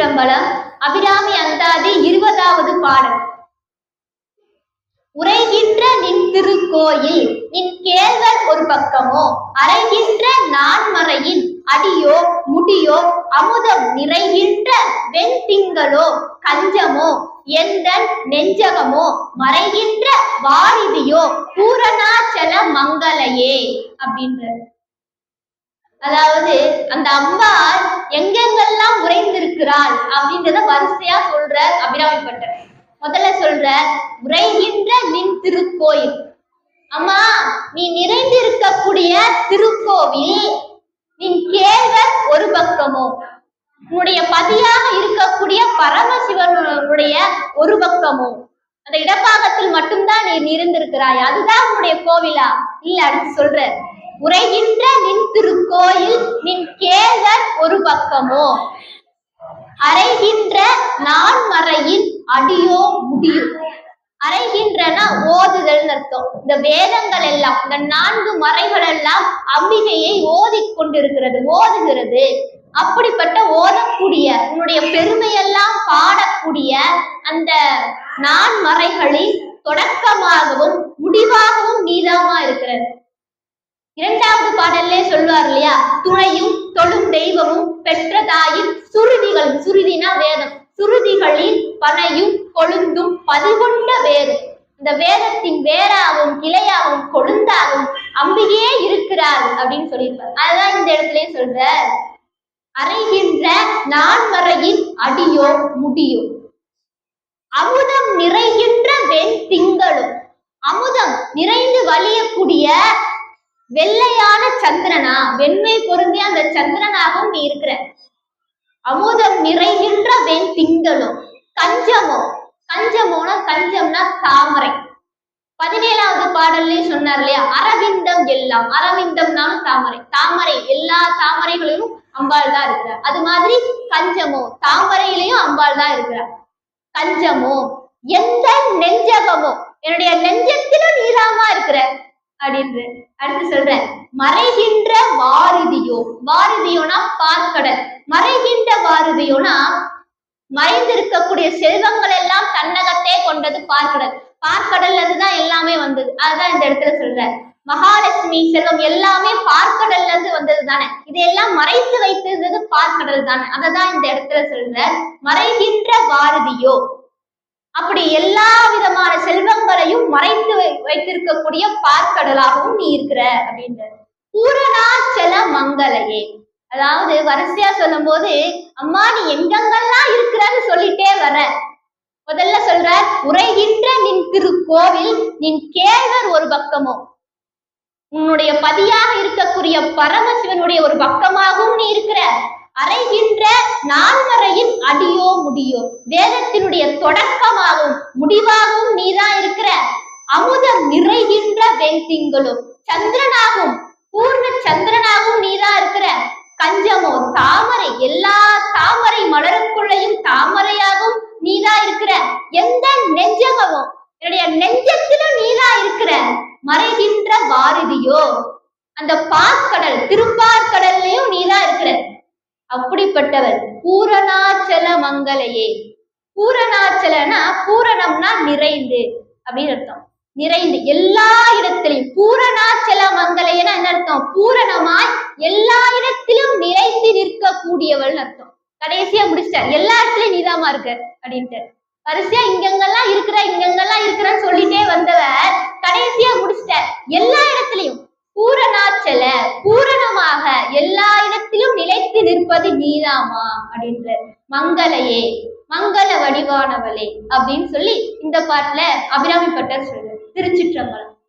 பிரபலம் அபிராமி அந்தாதி இருபதாவது பாடல். உரைகின்ற நின் திருக்கோயில் நின் கேள்வர் ஒரு பக்கமோ அரைகின்ற நான்மறையின் அடியோ முடியோ அமுதம் நிறைகின்ற வெண்திங்களோ கஞ்சமோ எந்த நெஞ்சகமோ மறைகின்ற வாரிதியோ பூரணாச்சல மங்களையே அப்படின்றது அதாவது அந்த அம்பாள் எங்கெங்கெல்லாம் உறைந்திருக்கிறாள் அப்படின்றத வரிசையா சொல்ற அபிராமிப்பட்டர் முதல்ல சொல்ற உரைகின்ற நின் திருக்கோயில். அம்மா நீ நிறைந்திருக்கக்கூடிய திருக்கோவில் நின் கேள்வர் ஒரு பக்கமோ? உன்னுடைய பதியாக இருக்கக்கூடிய பரமசிவனுடைய ஒரு பக்கமோ? அந்த இடப்பாகத்தில் மட்டும்தான் நீ நிறைந்திருக்கிறாய். அதுதான் உன்னுடைய கோவிலா? இல்ல அடுத்து சொல்ற உரைகின்ற நின் திருக்கோயில் நின் பக்கமோ? அறைகின்ற நான்மறையின் அடியோ முடியும். அறைகின்றனா ஓதுதல் அர்த்தம். இந்த வேதங்கள் எல்லாம் இந்த நான்கு மறைகள் எல்லாம் அம்பிகையை ஓதி கொண்டிருக்கிறது ஓதுகிறது. அப்படிப்பட்ட ஓதக்கூடிய உன்னுடைய பெருமையெல்லாம் பாடக்கூடிய அந்த நான்மறைகளின் தொடக்கமாகவும் முடி இரண்டாவது பாடல்லே சொல்வார் இல்லையா? துணையும் தொழும் தெய்வமும் பெற்ற தாயின் சுருதிகள் சுருதினா வேதம். சுருதிகளின் பனையும் கொழுந்தும் பதிகொண்ட வேறு இந்த வேதத்தின் வேராகவும் கிளையாகவும் கொழுந்தாகவும் அம்பிகையே இருக்கிறார் அப்படின்னு சொல்லியிருப்பார். அதுதான் இந்த இடத்துலயே சொல்ற அறைகின்ற நான்மறையின் அடியோ முடியோ? அமுதம் நிறைகின்ற வெண் திங்களும். அமுதம் நிறைந்து வழியக்கூடிய வெள்ளையான சந்திரனா? வெண்மை பொருந்திய அந்த சந்திரனாகவும் நீ இருக்கிற. அமுதம் நிறைகின்ற வெண் திங்களும் கஞ்சமோ? கஞ்சமோனா கஞ்சம்னா தாமரை. பதினேழாவது பாடல்லையும் சொன்னார் இல்லையா? அரவிந்தம் எல்லாம். அரவிந்தம்னாலும் தாமரை. தாமரை. எல்லா தாமரைகளிலும் அம்பாள் தான் இருக்கிறார் அது மாதிரி கஞ்சமோ? தாமரையிலையும் அம்பாள் தான் இருக்கிறார் கஞ்சமோ? எந்த நெஞ்சகமோ? என்னுடைய நெஞ்சத்திலும் நீராமா இருக்கிற. அப்படின்ற அடுத்து சொல்றேன். மறைகின்ற வாரிதியோ வாரிதியோனா பார்க்கடல் மறைகின்ற வாரிதியோனா மறைந்திருக்கக்கூடிய செல்வங்கள் எல்லாம் தன்னகத்தே கொண்டது பார்க்கடல் பார்க்கடல்ல இருந்துதான் எல்லாமே வந்தது. அதுதான் இந்த இடத்துல சொல்ற மகாலட்சுமி செல்வம் எல்லாமே பார்க்கடல்ல இருந்து வந்தது தானே. இதையெல்லாம் மறைத்து வைத்திருந்தது பார்க்கடல் தானே. அததான் இந்த இடத்துல சொல்ற. மறைகின்ற வாரதியோ அப்படி எல்லா விதமான செல்வங்களையும் மறைத்து வை- வைத்திருக்கக்கூடிய பார்க்கடலாகவும் நீ இருக்கிற அப்படின்றது. செல மங்களையே. அதாவது வரிசையா சொல்லும் போது அம்மா நீ எங்கெங்கெல்லாம் இருக்கிறன்னு சொல்லிட்டே வர. முதல்ல சொல்ற உரைகின்ற நின் திருக்கோவில் நின் கேழ்வர் ஒரு பக்கமோ. உன்னுடைய பதியாக இருக்கக்கூடிய பரமசிவனுடைய ஒரு பக்கமாகவும் நீ இருக்கிற. அறைகின்ற நான்மறையின் அடியோ முடியோ? வேதத்தினுடைய தொடக்கமாகவும் முடிவாகவும் நீதான் இருக்கிற. அமுதம் நிறைகின்ற வெண்திங்களும் சந்திரனாகவும் பூர்ண சந்திரனாகவும் நீதான் இருக்கிற. கஞ்சமோ தாமரை எல்லா தாமரை மலருக்குள்ளையும் தாமரையாகவும் நீதான் இருக்கிற. எந்த நெஞ்சகமோ என்னுடைய நெஞ்சத்திலும் நீதான் இருக்கிற. மறைகின்ற வாரதியோ? அந்த பாற்கடல் திரும்ப அப்படிப்பட்டவர் பூரணாச்சல மங்களையே. பூரணாச்சலனா பூரணம்னா நிறைந்து அப்படின்னு அர்த்தம். நிறைந்து எல்லா இடத்திலையும் பூரணாச்சல மங்களையனா என்ன அர்த்தம்? பூரணமாய் எல்லா இடத்திலும் நிறைந்து நிற்கக்கூடியவள் அர்த்தம். கடைசியா முடிச்சிட்டார் எல்லா இடத்துலயும் நீதாமா இருக்க அப்படின்ட்டு. வரிசையா இங்கெங்கெல்லாம் இருக்கிற இங்கெங்கெல்லாம் இருக்கிறன்னு சொல்லிட்டே வந்து கடைசியா முடிச்சிட்டார் எல்லா இடத்துலயும் பூரணாச்சல பூரணமாக எல்லா இடத்திலும் இருப்பது நீதாமா? அப்படின்ற மங்களையே மங்கள வடிவானவளே அப்படின்னு சொல்லி இந்த பாட்டுல அபிராமி பட்டர் சொல்ற திருச்சிற்றம்பலம்.